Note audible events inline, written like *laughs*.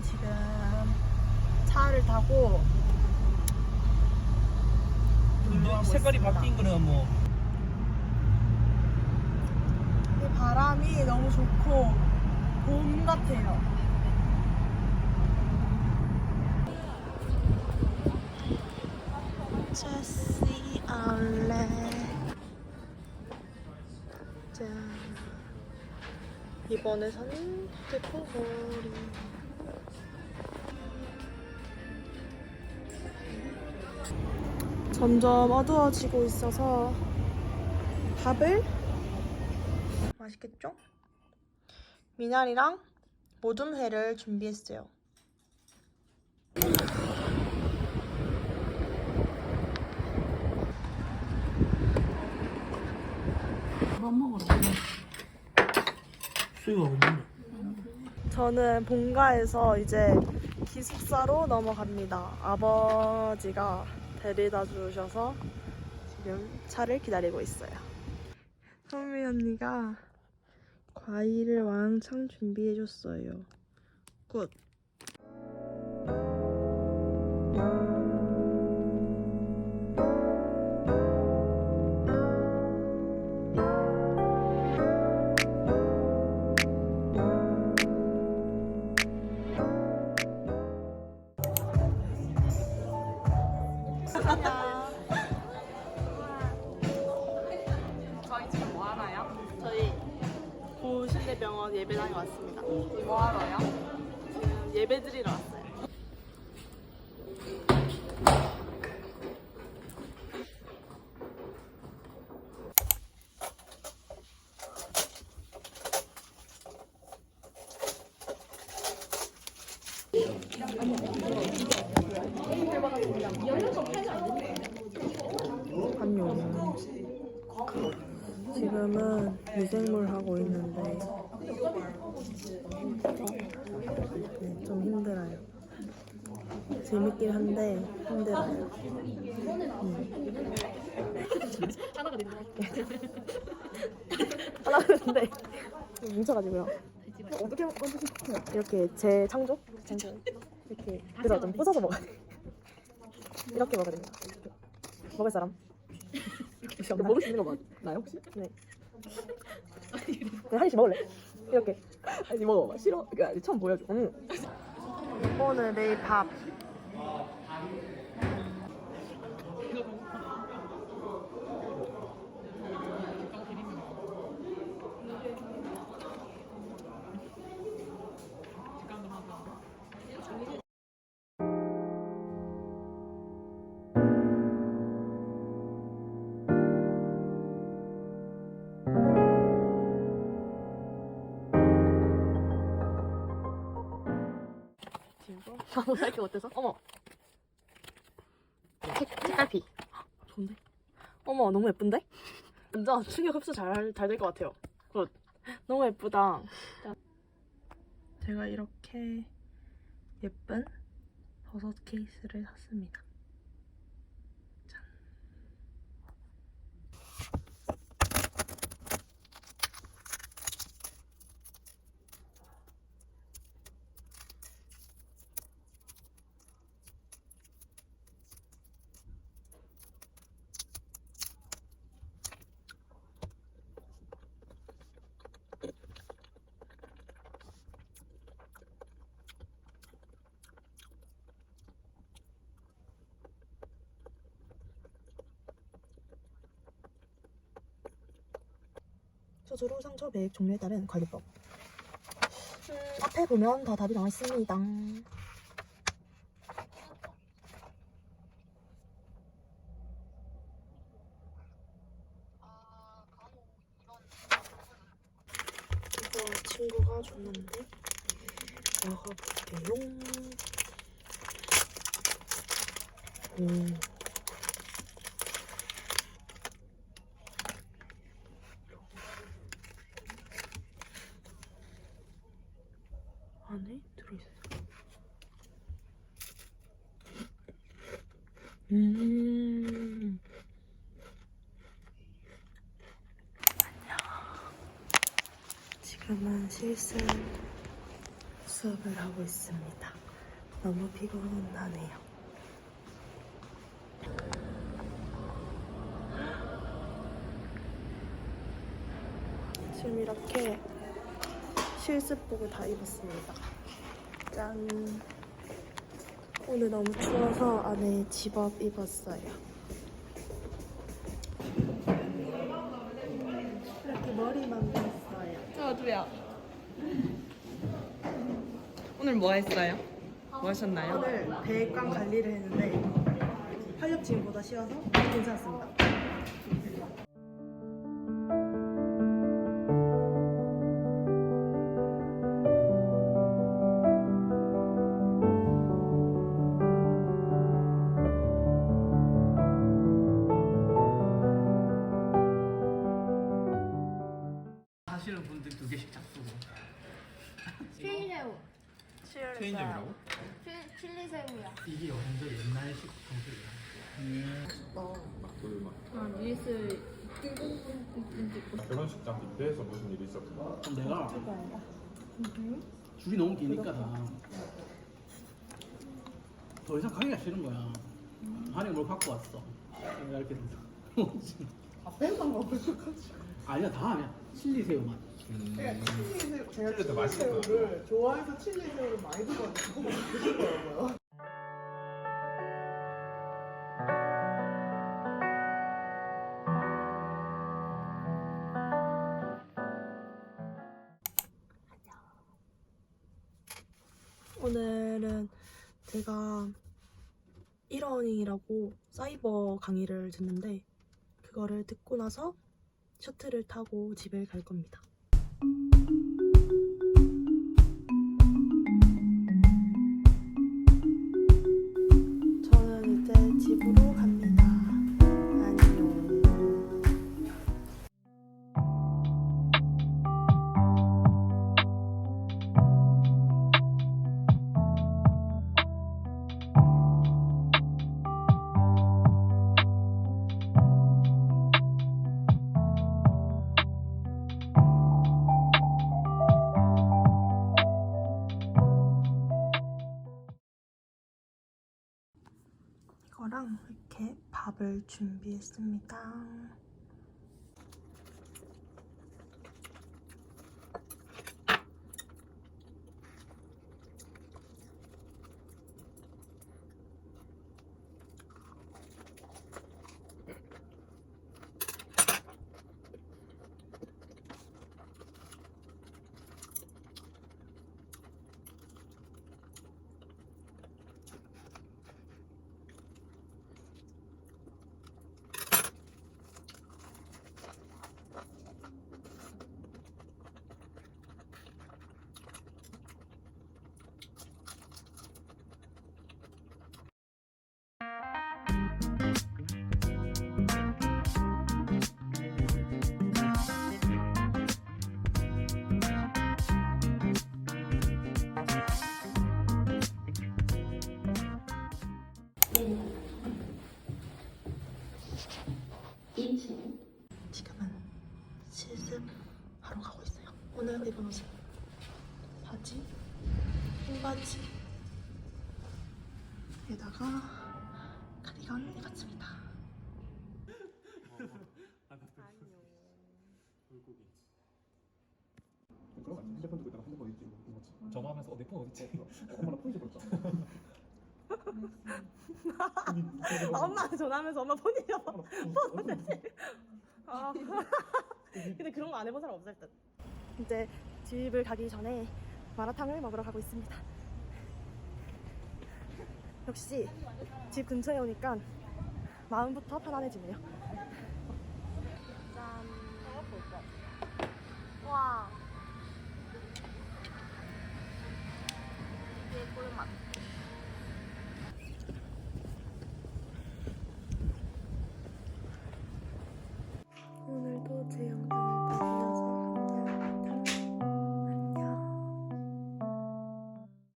지금 차를 타고 색깔이 있습니다. 바뀐 거는 뭐 바람이 너무 좋고 봄 같아요. 체시 알레 짠 이번에 산 데코거리 점점 어두워지고 있어서 밥을 맛있겠죠? 미나리랑 모둠회를 준비했어요. 수요가 없는데 저는 본가에서 이제 기숙사로 넘어갑니다. 아버지가 데려다 주셔서 지금 차를 기다리고 있어요. 소미 언니가 과일을 왕창 준비해줬어요. 굿. 저희 지금 뭐 하나요? 저희 고신대병원 예배당에 왔습니다. 뭐 하러요? 지금 예배 드리러 왔어요. 지금은 미생물 하고 있는데 네, 좀 힘들어요. 재밌긴 한데 힘들어요. 음. 하나가 됐는데 *laughs* 뭉쳐가지고요. 어떻게 만드시 이렇게 제 창조? 창조. 이렇게 들어 좀 부숴서 먹어야 돼. 이렇게 먹어야 됩니다. 먹을 사람? *laughs* 먹을 수 있는 거 맞나요 혹시? 네. 그냥 한입 먹을래? 이렇게. 아니 먹어봐. 싫어? 처음 보여줘. 응. 오늘의 밥. 나도 살게 어때서? 어머 색, 색깔피 좋은데? 어머 너무 예쁜데? 완전 충격 흡수 잘 잘 될 것 같아요 굿 너무 예쁘다 제가 이렇게 예쁜 버섯 케이스를 샀습니다 수두로 상처 배액 종류에 따른 관리법. 음, 앞에 보면 다 답이 나와 있습니다. 이거 친구가 줬는데 먹어볼게요. 음. 안에 들어있어요. 음. 지금은 실습 수업을 하고 있습니다. 너무 피곤하네요. 지금 이렇게 실습복을 다 입었습니다. 짠. 오늘 너무 추워서 안에 집업 입었어요. 이렇게 머리만 저도요. 오늘 뭐 했어요? 뭐 하셨나요? 오늘 배관 관리를 했는데 활력지금보다 쉬워서 괜찮았습니다. 체인점이라고? 칠, 칠리새우야. 이게 완전 옛날식 방식이야. 아, 릴스 결혼식장 뷔페에서 무슨 일이 있었구나. 그럼 내가 줄이 너무 기니까 다. 더 이상 가기가 싫은 거야. 한이 뭘 갖고 왔어. 내가 이렇게 된다. *laughs* 앞에만 같아. 아니야 다 아니야. 칠리 새우만. 칠리 더 맛있어. 좋아해서 칠리 새우를 많이 들어가지고 그거만 드시더라고요. 오늘은 제가 1어닝이라고 사이버 강의를 듣는데 그거를 듣고 나서 셔틀을 타고 집에 갈 겁니다. 준비했습니다. 지금은 실습하러 가고 있어요. 오늘 입은 옷은 바지, 흰 바지, 에다가 카디건 입었습니다. 그런 거 아니야? 핸드폰 들고 있다가 핸드폰 어디 있지? 전화하면서 어, 내폰 어디 있지? 엄마나 폰이 버렸다. *laughs* 엄마 전화하면서 엄마 폰 잃어버 폰 어딨지? 아. *laughs* 근데 그런 거 안 해본 사람 없을 듯. 이제 집을 가기 전에 마라탕을 먹으러 가고 있습니다. 역시 집 근처에 오니까 마음부터 편안해지네요. 짠. 와.